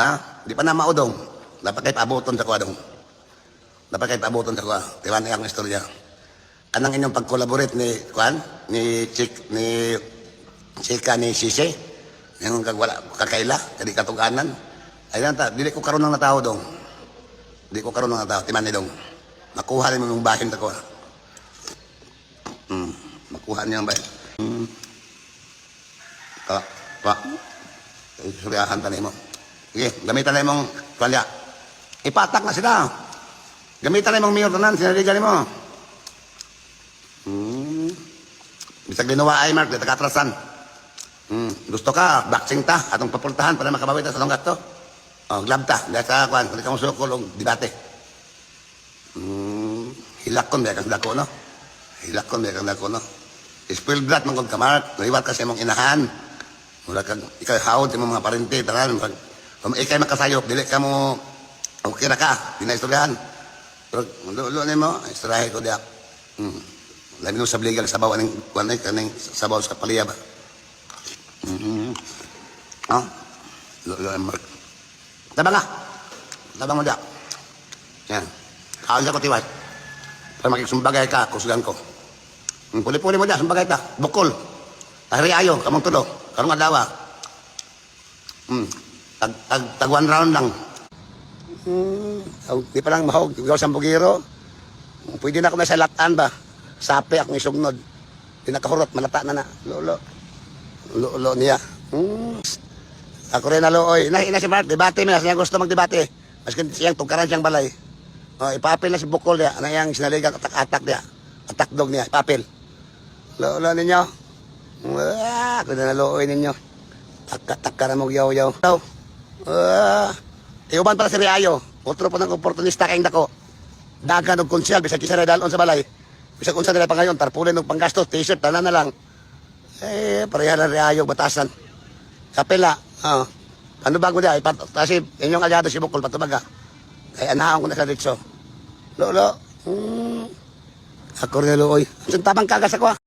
Ha? Di pa na maudong. Dapat kayo paabuton sa kuha dong. Dapat kayo paabuton sa kuha. Tiwan na yung istorya. Anang inyong pag-collaborate ni Kwan, ni Chik, ni Chika, ni Sisi, yung kagwala, kakaila, kadi katuganan. Ayun ta, dili ko karon ng natao dong. Di ko karon ng natao, timan ni dong. Makuha rin mo yung bahin ta ko. Hmm, makuha niya ang bahin. Hmm. Pa, pa. Suryahan tanay mo. Sige, gamitan na mong kwalya. Ipatak na sila. Gamitan na mong mayor tanan, sinaligan mo. Hmm. Bisag ginawa ay Mark, dito katrasan. Hmm. Gusto ka, boxing ta, atong papultahan para makabawi ta sa longgat to. Oh, glab ta, dahil sa kwan, kung ikaw sukol og debate. Hmm. Hilakon, may kang dako, no? Hilakon, may kang dako, no? Spoiled brat, mangkod ka, Mark. Naiwat ka sa inahan. Mula kang, ikaw hawad sa mga parente, tanan. Kung ikay makasayop, dili ka mo, okay na ka, di na istoryahan. Pero, lulo na mo, istoryahe ko diya. Hmm. Labi nung sa bawa ng kanay kaning sabaw sa paliya ba. Mhm. Ah. Lo lo mark. Tabang nga. Tabang mo da. Yan. Kaon ko tiwat. Para makiksumbagay ka, kusgan ko. Hmm, Puli-puli mo da, sumbagay ta. Bukol. Tahri ayo, kamong tulo. Karong adawa. Hmm. Tag, tag, tag one round lang. Hmm. Di pa lang mahog. Ikaw sa bugiro. Pwede na ako na sa latan ba? Sapi akong isugnod. Di nakahurot, malata na na. Lolo. Lolo niya. Hmm. Ako rin na looy. Ina, ina si Mark, debate mo na. Siya gusto magdebate. Maskin siyang tugkaran siyang balay. O, ipapil na si Bukol niya. Ano yung sinaligang atak-atak niya. Atak dog niya. Ipapil. Lolo ninyo. Ah, ako na looy ninyo. Taka-taka na mo yaw-yaw. Daw. Ah. Iuban pala si Riayo. Otro pa ng oportunista kayong dako. Dagan og konsyal bisag kisa dalon sa balay. Bisag unsa nila pa ngayon tarpulin og panggastos, t-shirt tanan na lang. Eh pareha na riayog batasan. Kapila. Oh. Ano bago dia ipat kasi inyong aliado si Bukol patubaga. Kaya anahan ko na sa ditso. Lolo. Hmm. Ako rin looy. Sing tabang kagas ako. ah.